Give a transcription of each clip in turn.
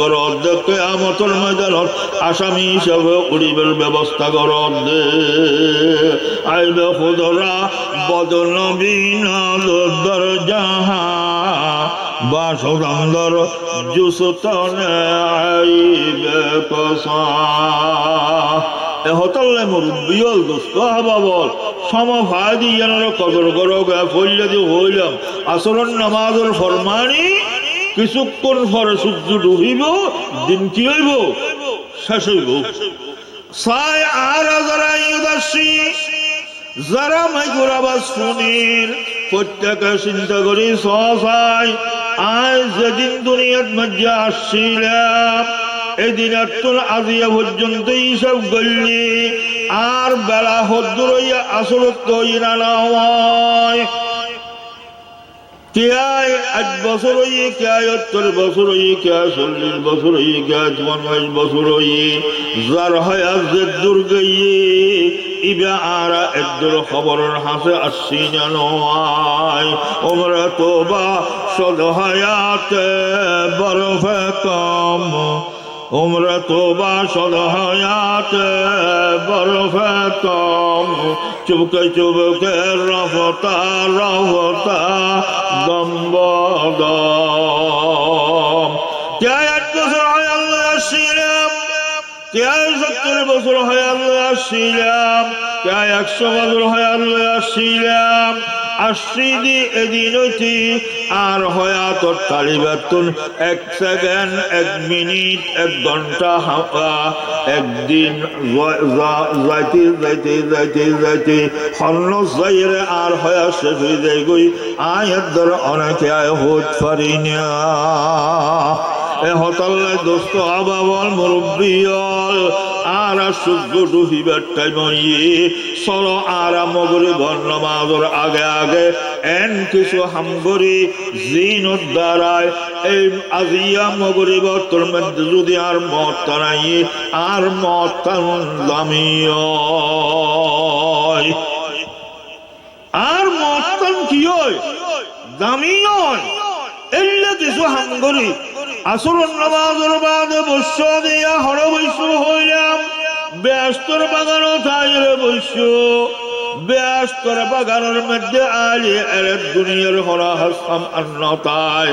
গরদ দেখে আমতর ময়দানত আসামি হিসাবে উড়িবের ব্যবস্থা গরদ দে। আইবে খুদরা বদল বিনাদর জাহা বাসুরন্দর জুসতনে আইবে কসা। এ হতল্লে মুরব্বিয়ল দোস্ত হাবাবল সম ফায়দি জানার কদর করো গে ফল্লে দিয়ে হইলাম। আসরণ নামাজের ফরমানি কিছুক্ষণ পরে সূর্য ডুবিব, দিন কি হইব? শেষ হইব। সাই আর যারা ইউদাসী, যারা মাইকুর আবাজ শুনির প্রত্যেকে চিন্তা করি সহায় আজ যেদিন দুনিয়ার মধ্যে আসছিলাম, এদিন তোর আজিয়া পর্যন্ত সব গল্লি আর বেলা হদ্দুর হইয়া আসলত হইয়া না হয় কে আট বছর হইয়ে কে আয় সত্তর বছর হইয়ে কে আয় চল্লিশ বছর হইয়ে কে আয় চুয়ান্ন বছর হইয়ে যার হয় আজ যে দুর্গইয়ে ইবে আরা একদল খবরের হাসে আসছি না ওমরা তো বা সদ বরফে কম। উমরা তো বাসল হায়াতে বরফে কম। চুবকে চুবকে রফতা রফতা দম্ব এক বছর হয় আল্লাহ আসছিলাম কে সত্তর বছর হয় আল্লাহ আসছিলাম কে একশো বছর হয় আল্লাহ আসছিলাম আশ্রিদি এদিন হইতি আর হয়াতর তালিবাতুন এক সেকেন্ড, এক মিনিট, এক ঘণ্টা হাওয়া, একদিন যাইতে যাইতে যাইতে যাইতে হন্ন যাইরে আর হয়া শেষ হয়ে যায় গই আয়ের ধর অনেকে আয় হত পারি না। এ হতাল্লা দোস্ত আবাবল মুরব্বিয়ল আর সূর্য ডুবিবার টাইম চল আর মগরি বর্ণমাদর আগে আগে এন কিছু হামগরি জিন দ্বারায় এই আজিয়া মগরি বর্তর মধ্যে যদি আর মত টানাই আর মত টান দামিয় আর মত কি হয়? দামি নয় এলে কিছু হামগরি আসরুন নামাজের বাদে বৈশ্য দিয়া হর বৈশ্য হইলাম। ব্যস্তর বাগানো থাইরে বৈশ্য ব্যস্তর বাগানের মধ্যে আলি এর দুনিয়ার হরা হাসাম আন্নতায়।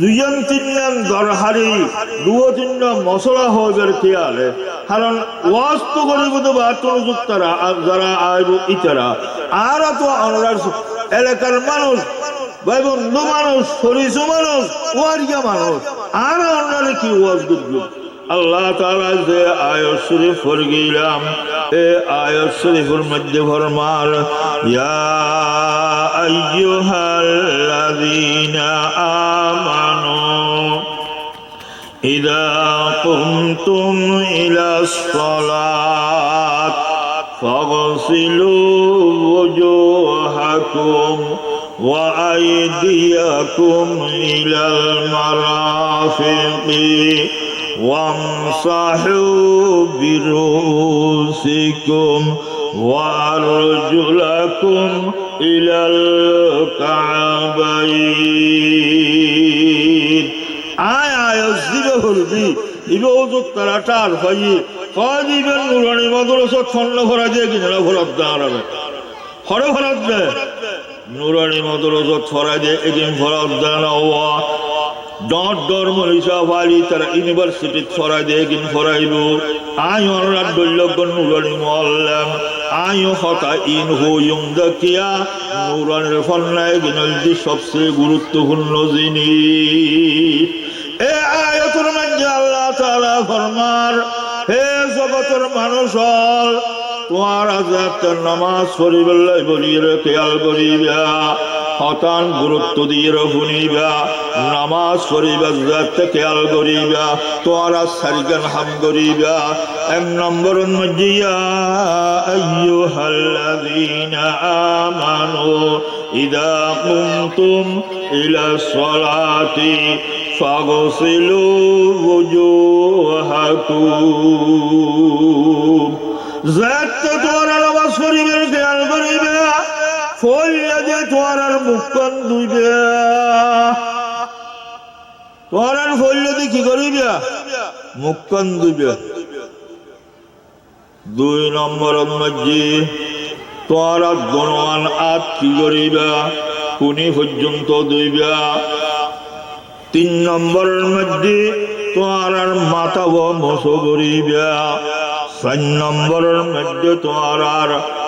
দুজন তিনজন দরহারি দুও তিন মশলা হওয়ার খেয়ালে। কারণ ওয়াজ তো করিব তো বাতন তারা যারা আইব ইতারা, আর তো আমরা এলাকার মানুষ ভাই বন্ধু মানুষ সরিষ মানুষ, ওয়ারিয়া মানুষ, আর আমরা কি ওয়াজ করব? আল্লাহ তাআলা যে আয়াত শরীফ পড়িলাম এ আয়াত শরীফের মধ্যে ফরমান ইয়া আইয়ুহাল্লাযীনা আমানু ইযা কুমতুম ইলাস সালাত ফাগসিলু ওজুহাকুম وأيديكم إلى المرافق وامسحوا برؤوسكم وارجلكم الى الكعبين آية يزيده البي إبوزو التلاتار فيه قاضي بن نوراني مدرسة فن فرجه كنا فرد دارا فرد فرد نوراني مدرسة فرجه كنا فرد دارا ডট ধর্ম হিসাব আলী তারা ইউনিভার্সিটি ছড়াই দিয়ে ভরাইব আই অনরাত দৈলজ্ঞ নুরানি মল্লাম। আয়ু হতা ইন হুয়ুং দেখিয়া নুরানের সবচেয়ে গুরুত্বপূর্ণ জিনিস। এ আয়তর মধ্যে আল্লাহ তাআলা ফরমার, হে জগতের মানুষ তোমার আজ একটা নামাজ পড়িবেলাই বলিয়ে খেয়াল করিবা হতান গুরুত্ব দিয়ে শুনিবা নামাজ পড়িবা যাতে খেয়াল করিবা তোরা সারিগান হাম করিবা এক নম্বর মজিয়া আইয়ুহাল্লাযীনা আমানু, ইদা কুমতুম ইলা সলাতি, ফাগসিলু ওজুহাকুম যাতে তোরা নামাজ পড়িবে খেয়াল করিবা ফইয়া যে তোরার মুখখান দুইবে তোরার ফইলে দি কি করিবা? মুখখান দুইবে দুই নম্বর মধ্যে তোরা গণমান আত কি করিবা? কোনি পর্যন্ত দুইবা তিন নম্বরের মধ্যে তোমার ও মশো করিবা। চার নম্বরের মধ্যে তোমার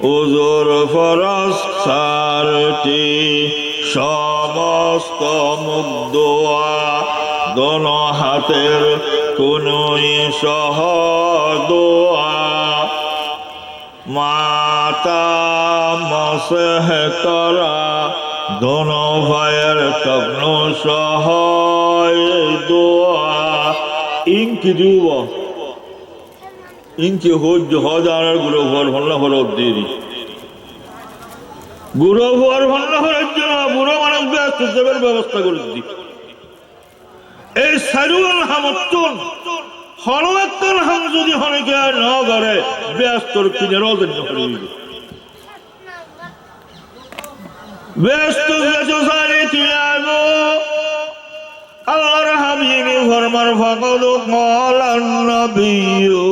ফরসারটি হুজুর ফরসারটি সমস্ত মুগ্ধোয়া দন হাতের কোনই সহ দোয়া মাতা মসহ করা দোন ভাইয়ের স্বপ্ন সহায় দোয়া। ইনকি দিব হজ হজার গুরু ভর ভন্না ভর দেরি গুরু ভর ভন্না ভরের জন্য বুড়ো মানুষ ব্যস্ত, দেবের ব্যবস্থা করে দি এই সারুয়াল হামতুন হরমাত্তর হাম যদি হনকে ন করে ব্যস্তর কিনে রোজের জন্য ব্যস্ত সারি কিনাবো আল্লাহর হাবিবি ফরমার ফকদ ক্বালান নবিয়্যু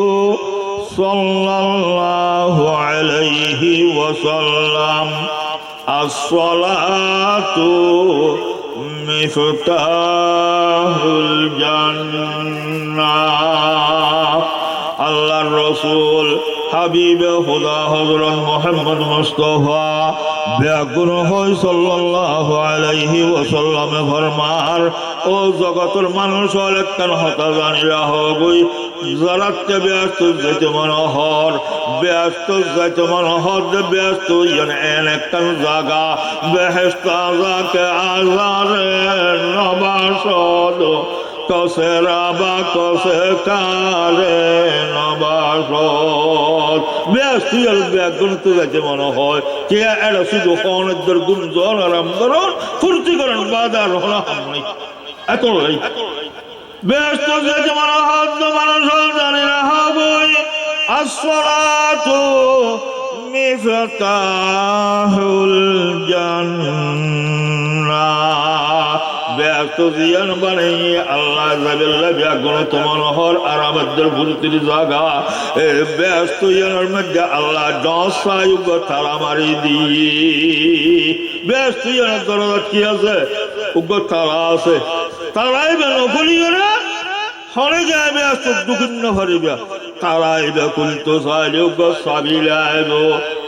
সাল্লাল্লাহু আলাইহি ওয়াসাল্লাম as-salatu মিফতাহুল জান্নাহ। আল্লাহর রসুল হাবিব হুদা হজরত মোহাম্মদ মুস্তফা ব্যাগুন হই সাল্লাল্লাহু আলাইহি ওয়াসাল্লামে ফরমার ও জগতের মানুষ হল একখান হতা জানিরা হবই? জরাতে ব্যস্ত যেতে মনোহর, ব্যস্ত যেতে মনোহর যে ব্যস্ত ইয়ান জাগা। বেহেস্ত আজাকে আজারে নবাসদ, কসে রাবা, কসে কারে নবাসদ। ব্যস্ত ব্যাগুন তো যাচ্ছে মনে হয় কে এরা শুধু হনের গুঞ্জন আরাম করুন, ফুর্তি করেন, বাজার হলা হামনি। এত এই ব্যস্ত যে হদ্দ মানুষ না ব্যস্ত জিয়ান বানাইয়ে আল্লাহ জাবিল্লাহ ব্যাগুণ তোমার হর আরামদের ভুলতির জায়গা এ ব্যস্ত ইয়ানোর মধ্যে আল্লাহ দশায়ুগ তারা মারি দিয়ে ব্যস্ত ইয়ানোর দরজা কি আছে? উগ্র তারা আছে। তারাই বেন কলিগরে হরে যায় ব্যস্ত দুঃখিন্ন ভরিবা। তারাইবে কুলতু সালিউগ সাবিলাইব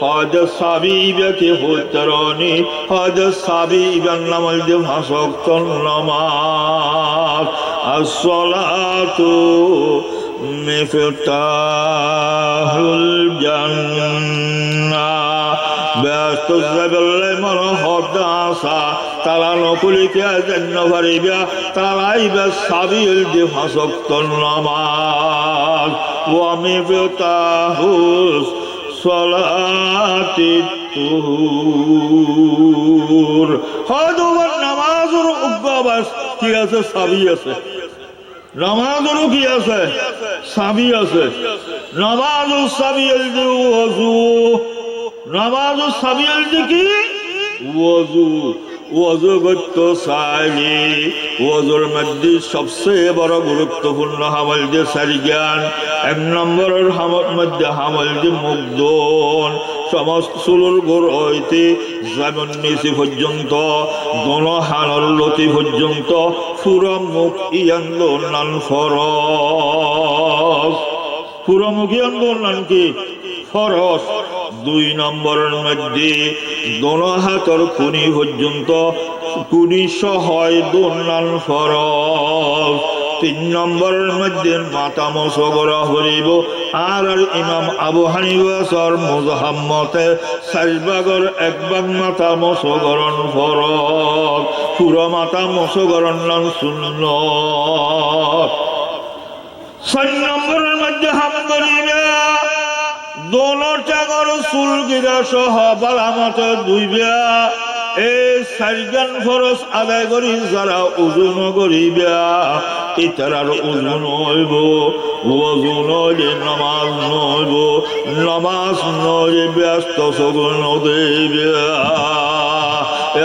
হজ সাবিবে কি হুতরনি হজ সাবিবে নামল যে ভাষক তন্নমাজ আসসালাতু মিফতাহুল জান্নাহ। ব্যস্ত যাবেল্লাই মন হদাসা তারা নকুলিকে জন্য ভরিবা তারাইবে সাবিল যে ভাষক তন্নমাজ ওয়ামি বেতাহুস সলাতি তুহুর। হয়তো নামাজের উগ্রবাস কি আছে? সাবি আছে। নামাজেরও কি আছে? সাবি আছে। নামাজ ওযু নামাজ সাবিল যে কি? ওযু ওযু করতে চাইলে ওযুর মধ্যে সবচেয়ে বড় গুরুত্বপূর্ণ হামল যে সারি জ্ঞান এক নম্বরের হামল মধ্যে হামল যে মুগ্ধন। সমস্ত চুলুর গোড় হইতে যেমন নিচে পর্যন্ত দন হানর লতি পর্যন্ত পুরো মুখ ইয়ান্দ নান ফরস পুরো মুখ ইয়ান্দ নান কি? ফরস দুই নম্বরের মধ্যে দন হাতর খুনি পর্যন্ত কুনি সহায় দোনাল ফরজ। তিন নম্বরের মধ্যে মাতা মশগরা হরিব। আর আর ইমাম আবু হানিবাসর মুজাহাম্মতে সাজবাগর একবার মাতা মশগরণ ফরজ। পুরো মাতা মশগরণ নাম শূন্য ছয় নম্বরের মধ্যে হাম করিবে দোনো টাকার চুল গিরা সহ বালামতে দুইবা এই চারিজন ফরস আদায় করি যারা ওজন করিবা ইতারার ওজন হইব ওজন হইলে নমাজ নইব, নমাজ নইলে ব্যস্ত সগুন দেবা এ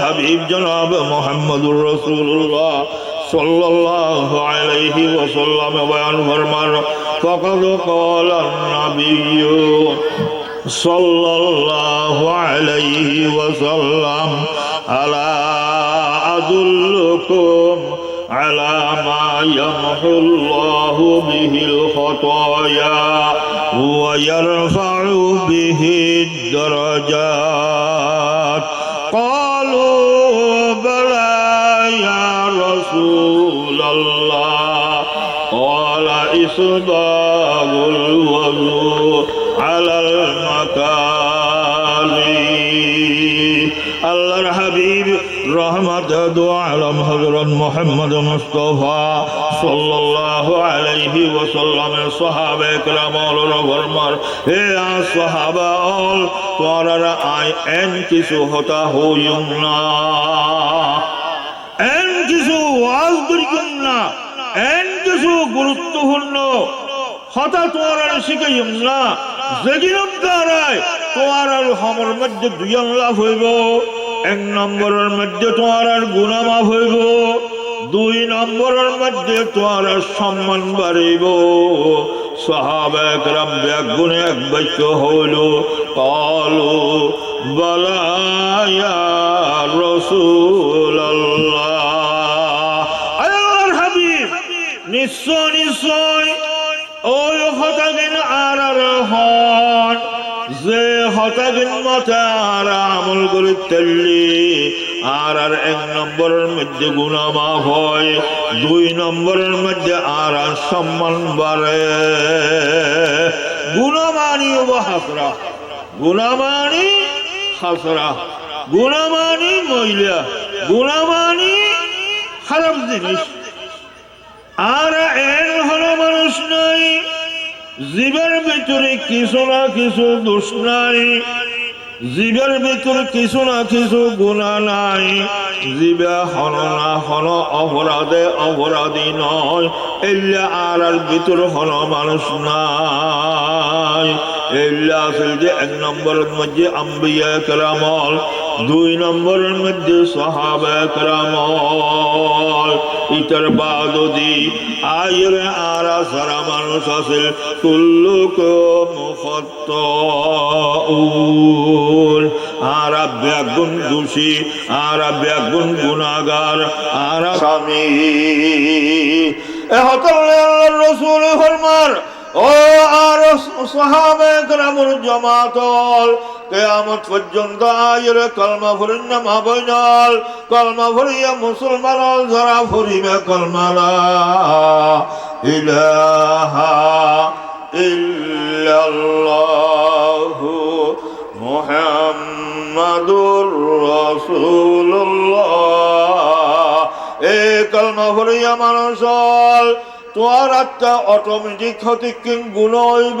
হাবিব জনাব মোহাম্মদুর রসুল্লাহ সাল্লাল্লাহু আলাইহি ওয়াসাল্লাম বয়ান ফরমান فقد قال النبي صلى الله عليه وسلم ألا أدلكم على ما يمحو الله به الخطايا ويرفع به الدرجات قالوا بلى يا رسول الله قال إصباغ الوضوء على المكان الله الحبيب رحمة دعاء عالم محمد مصطفى صلى الله عليه وسلم صحابة كرام الرغمر يا صحابة all قرر I أنكسوهتا هو يمنا أن كسو أنكسو يمنا أن কিছু গুরুত্বপূর্ণ। হতা তোমার আর শিখাইম না। যেদিন দ্বারায় তোমার আর হমর মধ্যে দুই লাভ হইব। এক নম্বরের মধ্যে তোমার আর গুণা মাফ হইব। দুই নম্বরের মধ্যে তোমার সম্মান বাড়িব। সাহাবেকরাম ব্যাগুণে এক বাক্য হইল, কালো বলায়া রসুল আর আমল করে তেললি, আর আর এক নম্বরের মধ্যে গুণা হয়, দুই নম্বরের মধ্যে আর আর সম্মান বাড়ে। গুণমানি ও হাসরা গুণামানি হাসরা গুণামানি মহিলা গুণামানি খারাপ জিনিস। আর এর হলো মানুষ নাই জীবের ভিতরে কিছু না কিছু দোষ নাই। জীবের ভিতরে কিছু না কিছু গুণা নাই। জীবে হন না হন অপরাধে অপরাধী নয়। এল্লা আর আর ভিতর হন মানুষ নাই। এল্লা আসল যে এক নম্বরের মধ্যে আম্বিয়া কেরামল। দুই নম্বরের মধ্যে সাহাবা কেরামল ইতার বাদদি আয়ের আরা সারা মানুষ আছে, কুল্লুক মুখত আরা ব্যাগুন দোষী আরা ব্যাগুন গুণাগার আরা স্বামী। এ হতলে আল্লাহর রসুল ফরমার, ও আর সাহাবে গ্রামুর জমাতল কেয়ামত পর্যন্ত আয়ের কলমা ফুরিন নামা বইনাল কলমা ফুরিয়া মুসলমান যারা ফুরিবে কলমালা ইলাহা ইল্লাল্লাহু মুহাম্মাদুর রাসূলুল্লাহ। এ কলমা ফুরিয়া মানুষ তোমার আত্মা অটোমেটিক ক্ষতিকিন গুণ হইব?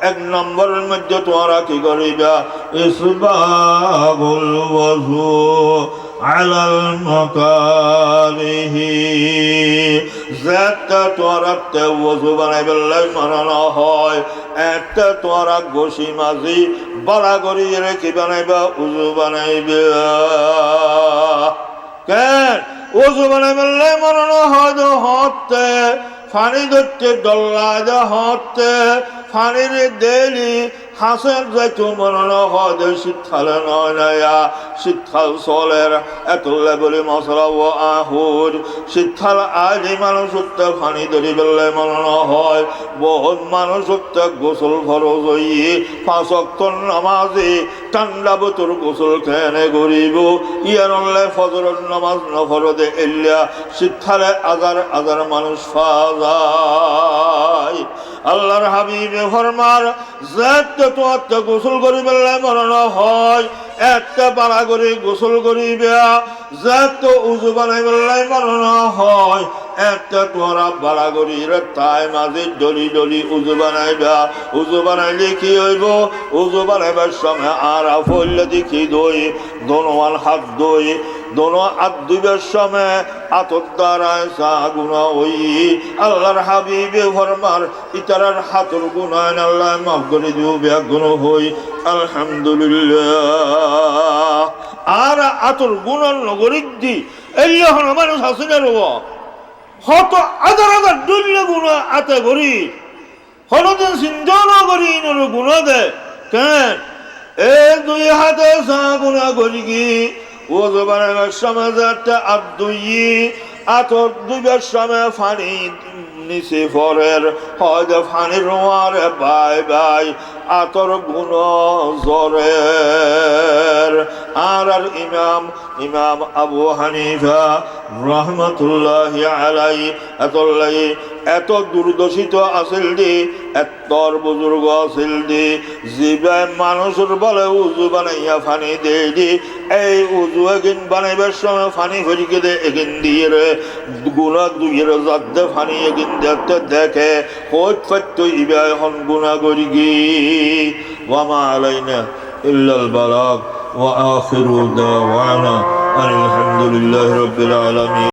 এক নম্বরের মধ্যে তোমরা কি করিবা? ইসবাগুল ওযু আলাল মাকারিহি। যাতে তোমরা তে ওযু বানাইবে মানানো হয়। একটা তোমরা গোসি মাঝি বড়া করি রেখে বানাইবা উজু বানাইবে। কেন? ওজু বানাইবে মানানো হয় হতে। ফানি ধরতে ডল্লা যা হতে ফানির দেলি হাসের যাইতো মননো হদ শীতকালে নয় শীতকাল চলের এতলে বলি মশলা ও আহুর। শীতকাল আজ মানুষ উঠতে ফানি ধরি বেললে মননো হয়। বহুত মানুষ উঠতে গোসল ফরজ হইয়ে পাঁচ অক্টর নামাজে ঠান্ডা বতর গোসল খেনে গরিব ইয়ার অনলে ফজরের নামাজ নফরদে এলিয়া শীতকালে আজার আজার মানুষ ফাজায়। আল্লাহর হাবিবে ফরমার যাতে তোমার গোসল করি বেলা মরণ হয়। একটা পাড়া করে গোসল করিবে। যাতে উজু বানাই বেলাই মরণ হয়। একটা তোরা বাড়া করি তাই মাঝে ডলি ডলি উজু বানাইবা। উজু বানাইলে কি হইব? উজু বানাইবার সময় আর আফল্য দেখি দই দোনোয়াল হাত দই। দোনো হাত দুইবার সময় আতর দ্বারায় সা গুণা ওই। আল্লাহর হাবিবে ফরমার, ইতারার হাতর গুণায় আল্লাহ মাফ করে দিও ব্যাগুণ হই। আলহামদুলিল্লাহ। আর আতর গুণার নগরীর দি এই এখন মানুষ না রব। হত আদার আদার দুল্য গুণ আতে করি। হলদিন চিন্তাও করি ইনর গুণ দে। কেন? এ দুই হাতে সা গুণা করি কি? ও জবানের সময় যাতে আর দুই আতর দুইবার সময় ফানি নিচে ফরের, হয়তো ফানি রোয়ার বাই বাই আতর গুণ জরের। আর আর ইমাম ইমাম আবু হানিফা রহমতুল্লাহ আলাই এত দুর্দশিত আছিল দি এতর বুজুর্গ আছিল দি জিবাই মানুষের বলে উজু বানাইয়া ফানি দে দি এই উজু এগিন বানাইবার সময় ফানি ফরিকে দে এগিন দিয়ে রে গুণা দুইয়ের যাতে ফানি এগিন দেখতে দেখে কইত ফাত্য ইবা এখন গুণা করি গি ওয়ামা আলাইনা ইল্লাল বালাগ وآخر دعوانا أن الحمد لله رب العالمين